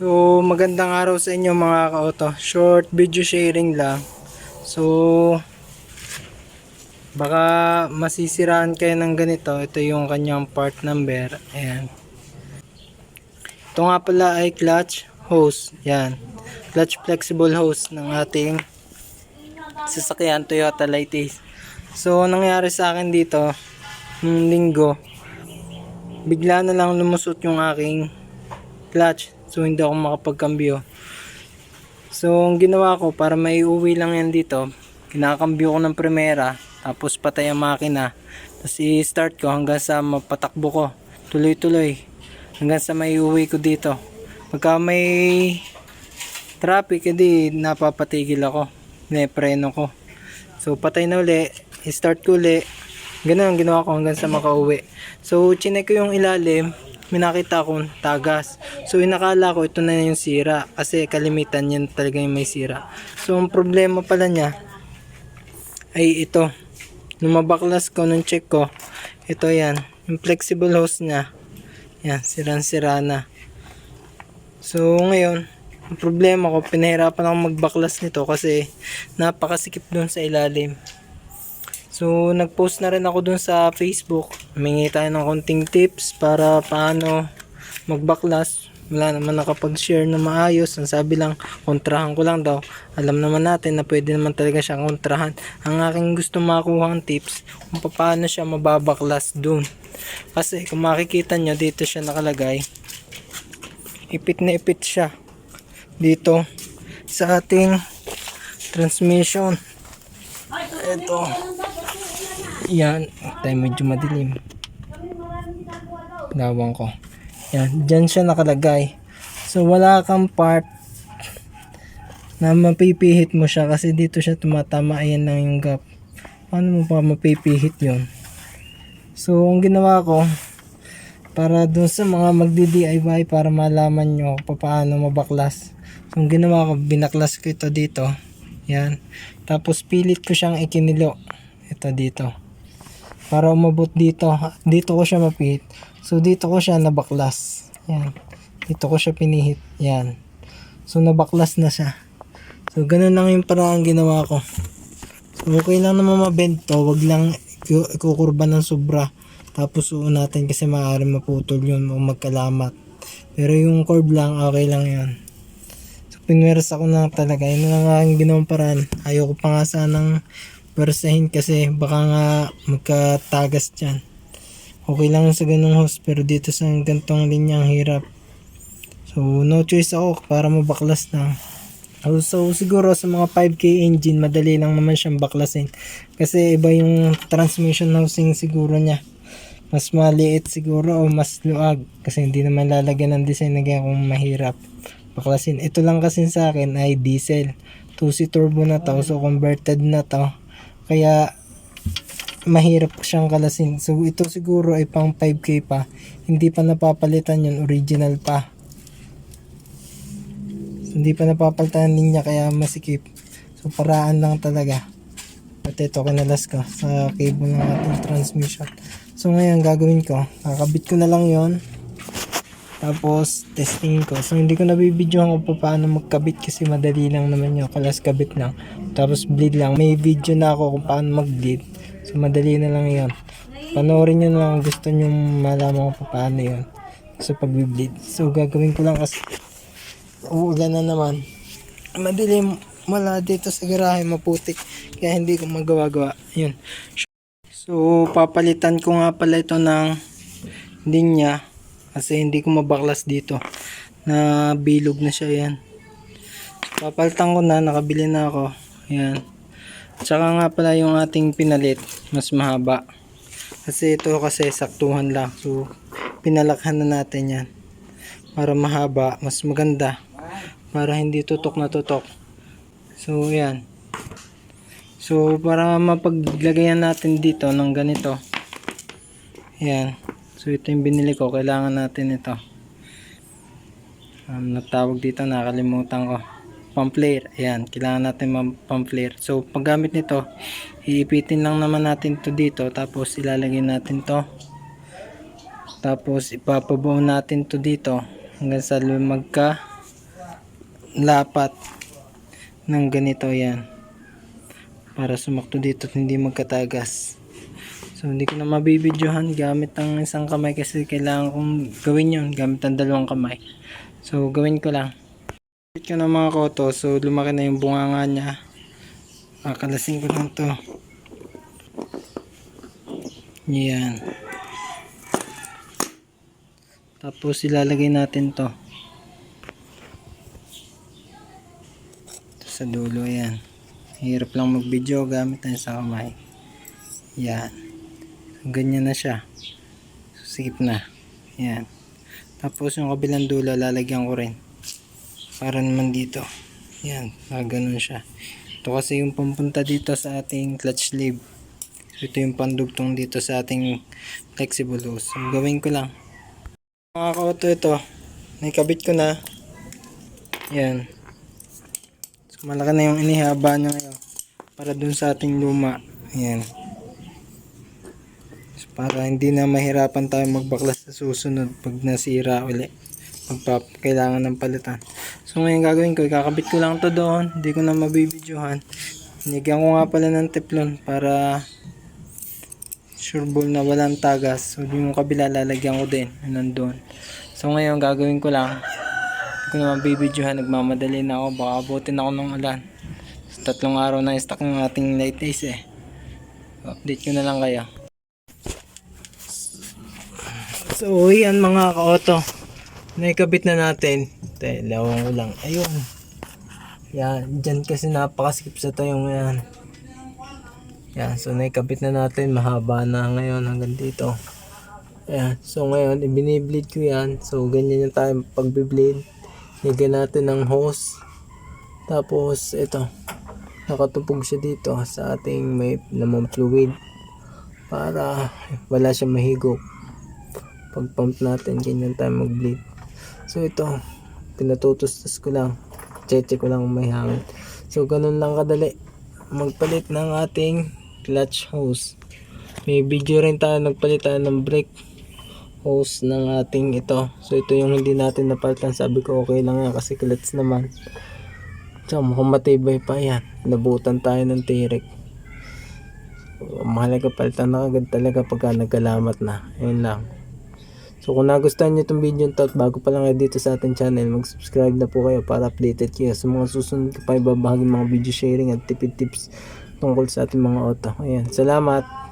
So, magandang araw sa inyo mga ka-auto. Short video sharing lang. So, baka masisiraan kayo ng ganito. Ito yung kanyang part number. Ayan. Ito nga pala ay clutch hose. Yan. Clutch flexible hose ng ating sasakyan Toyota Lightace. So, nangyari sa akin dito, nung linggo, bigla na lang lumusot yung aking clutch. So, hindi ako makapagkambyo. So, ang ginawa ko, para may uwi lang yan dito, kinakambyo ko ng primera, tapos patay ang makina. Tapos i-start ko hanggang sa mapatakbo ko. Tuloy-tuloy. Hanggang sa may uwi ko dito. Pagka may traffic, edi napapatigil ako. Nepreno ko. So, patay na uli. I-start ko uli. Ganun ang ginawa ko hanggang sa makauwi. So, chinek ko yung ilalim. May nakita akong tagas. So, inakala ko ito na yung sira. Kasi kalimitan yan talaga yung may sira. So, ang problema pala niya ay ito. Nung mabaklas ko, nung check ko, ito yan. Yung flexible hose niya. Yan, sirang-sira na. So, ngayon, ang problema ko, pinahirapan ako magbaklas nito kasi napakasikip doon sa ilalim. So, nag-post na rin ako dun sa Facebook. Humingi tayo ng konting tips para paano magbaklas. Wala naman nakapag-share na maayos. Ang sabi lang, kontrahan ko lang daw. Alam naman natin na pwede naman talaga siyang kontrahan. Ang aking gusto makuha ang tips kung paano siya mababaklas dun. Kasi kung makikita nyo, dito siya nakalagay. Ipit na ipit siya. Dito sa ating transmission. Ito. Yan. Tayo medyo madilim. Pinawang ko. Yan. Diyan siya nakalagay. So, wala kang part na mapipihit mo siya kasi dito siya tumatama. Ayan lang yung gap. Paano mo pa mapipihit yon So, ang ginawa ko, para dun sa mga magdi-DIY para malaman nyo paano mabaklas. So, ang ginawa ko, binaklas ko ito dito. Yan. Tapos, pilit ko siyang ikinilo. Ito dito para umabot dito. Dito ko siya mapihit. So, dito ko siya nabaklas. Yan. Dito ko siya pinihit. Yan. So, nabaklas na siya. So, ganun lang yung paraan ginawa ko. So, okay lang naman mabend to. Wag lang iku- ikukurba ng sobra. Tapos, uun natin kasi maaari maputol yun o magkalamat. Pero yung curve lang, okay lang yun. So, pinweras ako na talaga. Yun na nga ang ginawang paraan. Ayoko pa nga sanang persahin kasi baka nga magkatagas dyan. Okay lang sa ganung host pero dito sa gantong linya ang hirap. So no choice ako para mabaklas na. So, so siguro sa mga 5k engine madali lang naman siyang baklasin. Kasi iba yung transmission housing siguro niya. Mas maliit siguro o mas luag kasi hindi naman lalagyan ng design na ganyan kung mahirap baklasin. Ito lang kasi sa akin ay diesel. 2C turbo na to so converted na to. Kaya mahirap siyang kalasin. So ito siguro ay pang 5k pa. Hindi pa napapalitan yun, original pa. Hindi pa napapalitan niya kaya masikip. So paraan lang talaga. At ito kinalas ko sa cable ng ating transmission. So ngayon gagawin ko, kakabit ko na lang yon tapos testing ko. So hindi ko nabibidyohan kung paano magkabit kasi madali lang naman yun. Kalas kabit lang. Tapos bleed lang. May video na ako kung paano mag-bleed. So madali na lang yun. Panoorin nyo na lang gusto nyo malaman kung paano yun. Sa pag-bleed. So gagawin ko lang kasi uulan na naman. Madilim. Wala dito sa garahe maputik. Kaya hindi ko magawa-gawa. Yun. So papalitan ko nga pala ito ng linya kasi hindi ko mabaklas dito. Na bilog na siya yan. Papalitan ko na nakabili na ako. Yan. Tsaka nga pala yung ating pinalit mas mahaba. Kasi ito kasi saktuhan lang. So pinalakhan na natin yan. Para mahaba mas maganda. Para hindi tutok na tutok. So yan. So para mapaglagayan natin dito ng ganito. Yan So ito yung binili ko, kailangan natin ito. Um, natawag dito, nakalimutan ko. Pump flare, ayan, kailangan natin flare. So paggamit nito, iipitin lang naman natin to dito, tapos ilalagay natin to. Tapos ipapabuo natin to dito hanggang sa magka lapat ng ganito yan para sumakto dito at hindi magkatagas so hindi ko na mabibidyohan. Gamit ang isang kamay kasi kailangan kong gawin yun. Gamit ang dalawang kamay. So gawin ko lang. Gamit ko ng mga koto. So lumaki na yung bunganga niya. Kakalasin ko lang to. Yan. Tapos ilalagay natin to. Sa dulo yan. Hirap lang mag video gamit ang isang kamay. Yan ganyan na siya. Sikip na. Yan. Tapos yung kabilang dulo lalagyan ko rin. Para naman dito. Yan. Ganun siya. Ito kasi yung pampunta dito sa ating clutch sleeve. Ito yung pandugtong dito sa ating flexible hose. So, gawin ko lang. Mga ka-auto ito. Naikabit ko na. Yan. So, malaki na yung inihaba niya ngayon. Para dun sa ating luma. Ayan. So, para hindi na mahirapan tayo magbaklas sa susunod pag nasira uli. Pagpa kailangan ng palitan. So ngayon gagawin ko, ikakabit ko lang to doon. Hindi ko na mabibidyohan. Nigyan ko nga pala ng teflon para sure ball na walang tagas. So yung kabila lalagyan ko din. Nandun. So ngayon gagawin ko lang ko naman bibidyohan, nagmamadali na ako, baka abutin ako ng ulan. Sa tatlong araw na stock ng ating light days eh. Update ko na lang kayo. So, yan mga ka-auto. Naikabit na natin. Te, lawang ko lang. Ayun. Yan, dyan kasi napakasikip sa tayo ngayon. Yan, so naikabit na natin. Mahaba na ngayon hanggang dito. Ayan, so ngayon, ibinibleed ko yan. So, ganyan yung tayo pagbe-bleed. Lagyan natin ng hose. Tapos, ito. Nakatupog siya dito sa ating may namang fluid. Para wala siya mahigop. Pag pump natin, ganyan tayo mag-bleed. So, ito. Pinatutustos ko lang. Cheche ko lang may hangin. So, ganun lang kadali. Magpalit ng ating clutch hose. May video rin tayo nagpalit tayo ng brake hose ng ating ito. So ito yung hindi natin napalitan. Sabi ko okay lang yan kasi clutch naman. Tsaka mukhang matibay pa yan. Nabutan tayo ng tirik. So, mahalaga palitan na agad talaga pagka nagkalamat na. Ayun lang. So kung nagustuhan nyo itong video to at bago pa lang kayo dito sa ating channel, mag-subscribe na po kayo para updated kayo sa mga susunod ko pa ibabahagi mga video sharing at tipid tips tungkol sa ating mga auto. Ayan, salamat!